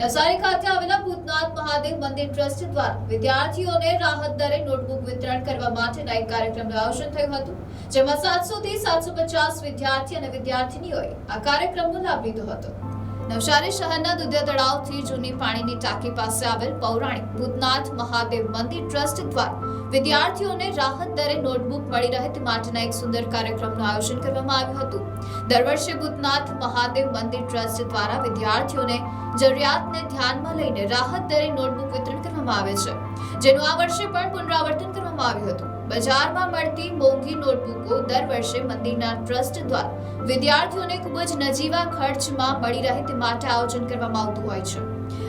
નવસારી ખાતે આવેલા ભૂતનાથ મહાદેવ મંદિર ટ્રસ્ટ દ્વારા વિદ્યાર્થીઓને રાહત દરે નોટબુક વિતરણ કરવા માટેના એક કાર્યક્રમનું આયોજન થયું હતું, જેમાં સાતસો થી સાતસો પચાસ વિદ્યાર્થી અને વિદ્યાર્થીનીઓએ આ કાર્યક્રમનો લાભ લીધો હતો. નવસારી શહેરના દુધિયા તળાવથી જૂની પાણીની ટાંકી પાસે આવેલ પૌરાણિક ભૂતનાથ મહાદેવ મંદિર ટ્રસ્ટ દ્વારા વિદ્યાર્થીઓને રાહત દરે નોટબુક મળી રહે તે માટેના એક સુંદર કાર્યક્રમનું આયોજન કરવામાં આવ્યું હતું. દર વર્ષે ભૂતનાથ મહાદેવ મંદિર ટ્રસ્ટ દ્વારા વિદ્યાર્થીઓને જરૂરિયાતને ધ્યાનમાં લઈને રાહત દરે નોટબુક વિતરણ કરવામાં આવે છે, જેનું આ વર્ષે પણ પુનરાવર્તન કરવામાં આવ્યું હતું. બજારમાં મળતી મોંઘી નોટબુકો દર વર્ષે મંદિરના ટ્રસ્ટ દ્વારા વિદ્યાર્થીઓને ખૂબ જ નજીવા ખર્ચમાં મળી રહે તે માટે આયોજન કરવામાં આવતું હોય છે.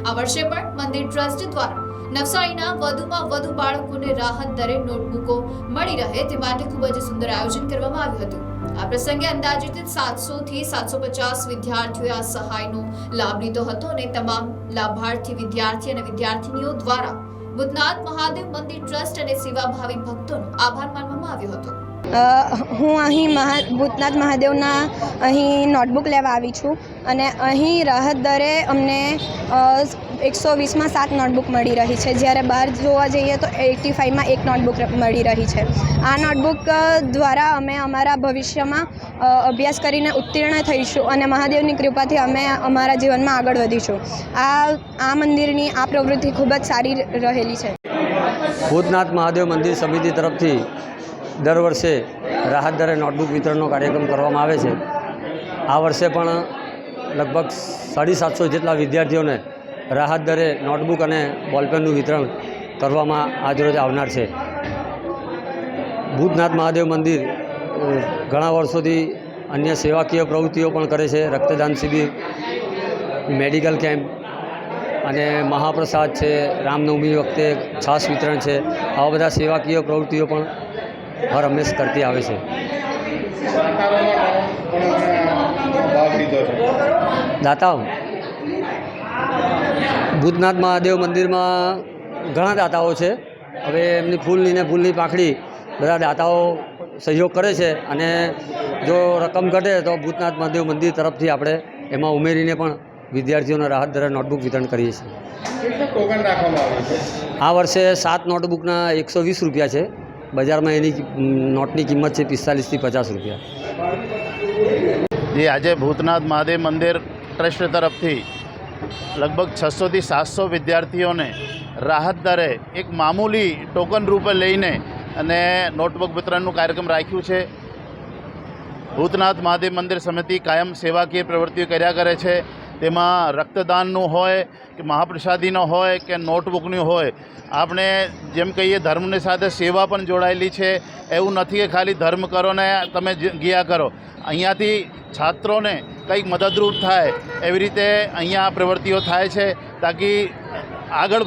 આ વર્ષે પણ મંદિર ટ્રસ્ટ દ્વારા નવસારીના વધુમાં વધુ બાળકોને રાહત દરે નોટબુકો મળી રહે તે માટે ખૂબ જ સુંદર આયોજન કરવામાં આવ્યું હતું. આ પ્રસંગે અંદાજિત સાતસો થી સાતસો પચાસ વિદ્યાર્થીઓએ આ સહાયનો લાભ લીધો હતો અને તમામ લાભાર્થી વિદ્યાર્થી અને વિદ્યાર્થીનીઓ દ્વારા ભૂતનાથ મહાદેવ મંદિર ટ્રસ્ટ અને સેવાભાવી ભક્તોનો આભાર માનવામાં આવ્યો હતો. હું અહીં મહા, ભૂતનાથ મહાદેવના અહીં નોટબુક લેવા આવી છું અને અહીં રાહત દરે અમને એકસો વીસમાં સાત નોટબુક મળી રહી છે. જ્યારે બહાર જોવા જઈએ તો એટી ફાઇવમાં એક નોટબુક મળી રહી છે. આ નોટબુક દ્વારા અમે અમારા ભવિષ્યમાં અભ્યાસ કરીને ઉત્તીર્ણ થઈશું અને મહાદેવની કૃપાથી અમે અમારા જીવનમાં આગળ વધીશું. આ આ મંદિરની, આ પ્રવૃત્તિ ખૂબ જ સારી રહેલી છે. ભૂતનાથ મહાદેવ મંદિર સમિતિ તરફથી દર વર્ષે રાહત દરે નોટબુક વિતરણનો કાર્યક્રમ કરવામાં આવે છે. આ વર્ષે પણ લગભગ સાડી સાતસો જેટલા વિદ્યાર્થીઓને રાહત દરે નોટબુક અને બોલપેનનું વિતરણ કરવામાં આજરોજ આવનાર છે. ભૂતનાથ મહાદેવ મંદિર ઘણા વર્ષોથી અન્ય સેવાકીય પ્રવૃત્તિઓ પણ કરે છે. રક્તદાન શિબિર, મેડિકલ કેમ્પ અને મહાપ્રસાદ છે. રામનવમી વખતે છાશ વિતરણ છે. આવા બધા સેવાકીય પ્રવૃત્તિઓ પણ હર હંમેશ કરતી આવે છે. દાતાઓ ભૂતનાથ મહાદેવ મંદિરમાં ઘણા દાતાઓ છે. હવે એમની ફૂલની ને ફૂલની પાંખડી બધા દાતાઓ સહયોગ કરે છે અને જો રકમ ઘટે તો ભૂતનાથ મહાદેવ મંદિર તરફથી આપણે એમાં ઉમેરીને પણ વિદ્યાર્થીઓને રાહત દરે નોટબુક વિતરણ કરીએ છીએ. આ વર્ષે સાત નોટબુકના એકસો વીસ રૂપિયા છે. બજારમાં એની નોટની કિંમત છે પિસ્તાલીસથી પચાસ રૂપિયા. જે, આજે ભૂતનાથ મહાદેવ મંદિર ટ્રસ્ટ તરફથી લગભગ છસોથી સાતસો વિદ્યાર્થીઓને રાહત દરે એક મામૂલી ટોકન રૂપે લઈને અને નોટબુક વિતરણનું કાર્યક્રમ રાખ્યું છે. ભૂતનાથ મહાદેવ મંદિર સમિતિ કાયમ સેવાકીય પ્રવૃત્તિઓ કર્યા કરે છે. તેમાં રક્તદાનનું હોય કે મહાપ્રસાદીનો હોય કે નોટબુકનું હોય, આપણે જેમ કહીએ ધર્મની સાથે સેવા પણ જોડાયેલી છે. એવું નથી કે ખાલી ધર્મ કરો ને તમે ગયા કરો. અહીંયાથી છાત્રોને કંઈક મદદરૂપ થાય એવી રીતે અહીંયા આ પ્રવૃત્તિઓ થાય છે તાકી આગળ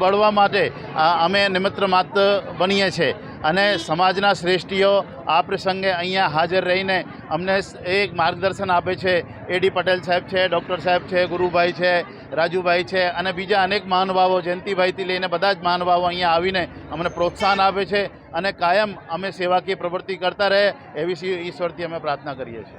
વધવા માટે અમે નિમિત્ત માત્ર બનીએ છીએ. અને સમાજના શ્રેષ્ઠીઓ આ પ્રસંગે અહીંયા હાજર રહીને અમને એક માર્ગદર્શન આપે છે. એડી પટેલ સાહેબ છે, ડૉક્ટર સાહેબ છે, ગુરુભાઈ છે, રાજુભાઈ છે અને બીજા અનેક મહાનુભાવો, જયંતિભાઈથી લઈને બધા જ મહાનુભાવો અહીંયા આવીને અમને પ્રોત્સાહન આપે છે અને કાયમ અમે સેવાકીય પ્રવૃત્તિ કરતા રહે એવી ઈશ્વરથી અમે પ્રાર્થના કરીએ છીએ.